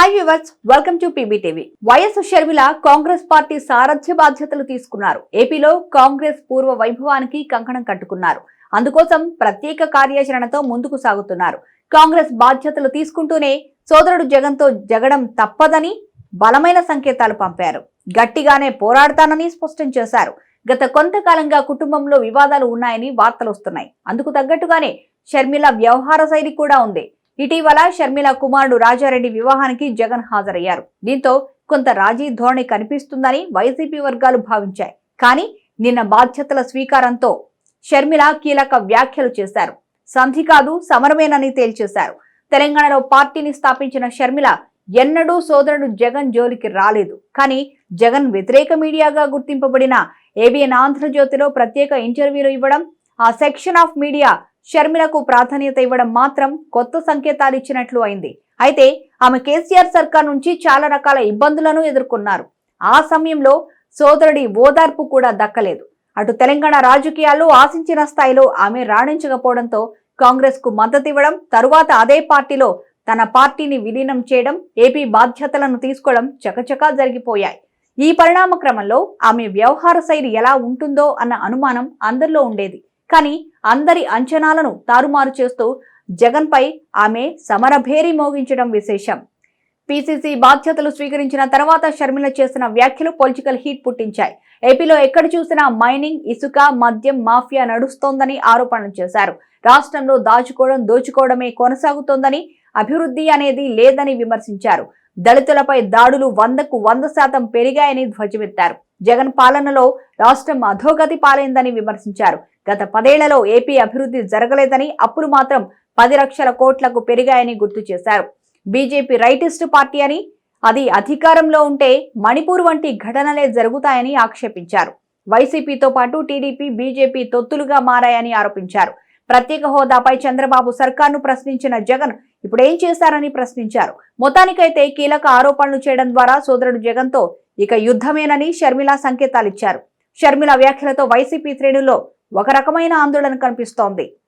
Hi viewers welcome to PBTV YS Sharmila Congress party సారథ్య బాధ్యతలు తీసుకున్నారు ఏపీలో కాంగ్రెస్ పూర్వ వైభవానికి కంకణం కట్టుకున్నారు అందుకోసం ప్రత్యేక కార్యాచరణతో ముందుకు సాగుతున్నారు కాంగ్రెస్ బాధ్యతలు తీసుకుంటూనే సోదరుడు జగన్తో జగడం తప్పదని బలమైన సంకేతాలు పంపారు గట్టిగానే పోరాడతానని స్పష్టం చేశారు గత కొంతకాలంగా కుటుంబంలో వివాదాలు ఉన్నాయని వార్తలు వస్తున్నాయి అందుకు తగ్గట్టుగానే షర్మిల వ్యవహార శైలి కూడా ఉంది ఇటీవల షర్మిల కుమారుడు రాజారెడ్డి వివాహానికి జగన్ హాజరయ్యారు. దీంతో కొంత రాజీ ధోరణి కనిపిస్తుందని వైసీపీ వర్గాలు భావించాయి. కానీ నిన్న బాధ్యతల స్వీకారంతో షర్మిల కీలక వ్యాఖ్యలు చేశారు. సంధి కాదు సమరమేనని తేల్చేశారు. తెలంగాణలో పార్టీని స్థాపించిన షర్మిల ఎన్నడూ సోదరుడు జగన్ జోలికి రాలేదు. కానీ జగన్ వ్యతిరేక మీడియాగా గుర్తింపబడిన ఏబిఎన్ ఆంధ్రజ్యోతిలో ప్రత్యేక ఇంటర్వ్యూలు ఇవ్వడం ఆ సెక్షన్ ఆఫ్ మీడియా షర్మిలకు ప్రాధాన్యత ఇవ్వడం మాత్రం కొత్త సంకేతాలు ఇచ్చినట్లు అయింది. అయితే ఆమె కేసీఆర్ సర్కార్ నుంచి చాలా రకాల ఇబ్బందులను ఎదుర్కొన్నారు. ఆ సమయంలో సోదరుడి ఓదార్పు కూడా దక్కలేదు. అటు తెలంగాణ రాజకీయాల్లో ఆశించిన స్థాయిలో ఆమె రాణించకపోవడంతో కాంగ్రెస్కు మద్దతు ఇవ్వడం తరువాత అదే పార్టీలో తన పార్టీని విలీనం చేయడం ఏపీ బాధ్యతలను తీసుకోవడం చకచకా జరిగిపోయాయి. ఈ పరిణామ క్రమంలో ఆమె వ్యవహార శైలి ఎలా ఉంటుందో అన్న అనుమానం అందరిలో ఉండేది. కానీ అందరి అంచనాలను తారుమారు చేస్తూ జగన్పై ఆమె సమరభేరి మోగించడం విశేషం. పీసీసీ బాధ్యతలు స్వీకరించిన తర్వాత షర్మిల చేసిన వ్యాఖ్యలు పొలిటికల్ హీట్ పుట్టించాయి. ఏపీలో ఎక్కడ చూసినా మైనింగ్ ఇసుక మద్యం మాఫియా నడుస్తోందని ఆరోపణలు చేశారు. రాష్ట్రంలో దాచుకోవడం దోచుకోవడమే కొనసాగుతోందని అభివృద్ధి అనేది లేదని విమర్శించారు. దళితులపై దాడులు వందకు వంద శాతం పెరిగాయని ధ్వజమెత్తారు. జగన్ పాలనలో రాష్ట్రం అధోగతి పాలైందని విమర్శించారు. గత పదేళ్ళలో ఏపీ అభివృద్ధి జరగలేదని అప్పులు మాత్రం పది లక్షల కోట్లకు పెరిగాయని గుర్తు చేశారు. బీజేపీ రైటిస్ట్ పార్టీ అని అది అధికారంలో ఉంటే మణిపూర్ వంటి ఘటనలే జరుగుతాయని ఆక్షేపించారు. వైసీపీతో పాటు టీడీపీ బీజేపీ తొత్తులుగా మారాయని ఆరోపించారు. ప్రత్యేక హోదాపై చంద్రబాబు సర్కార్ను ప్రశ్నించిన జగన్ ఇప్పుడు ఏం చేశారని ప్రశ్నించారు. మొత్తానికైతే కీలక ఆరోపణలు చేయడం ద్వారా సోదరుడు జగన్తో ఇక యుద్ధమేనని షర్మిల సంకేతాలిచ్చారు. షర్మిల వ్యాఖ్యలతో వైసీపీ శ్రేణుల్లో ఒక రకమైన ఆందోళన కనిపిస్తోంది.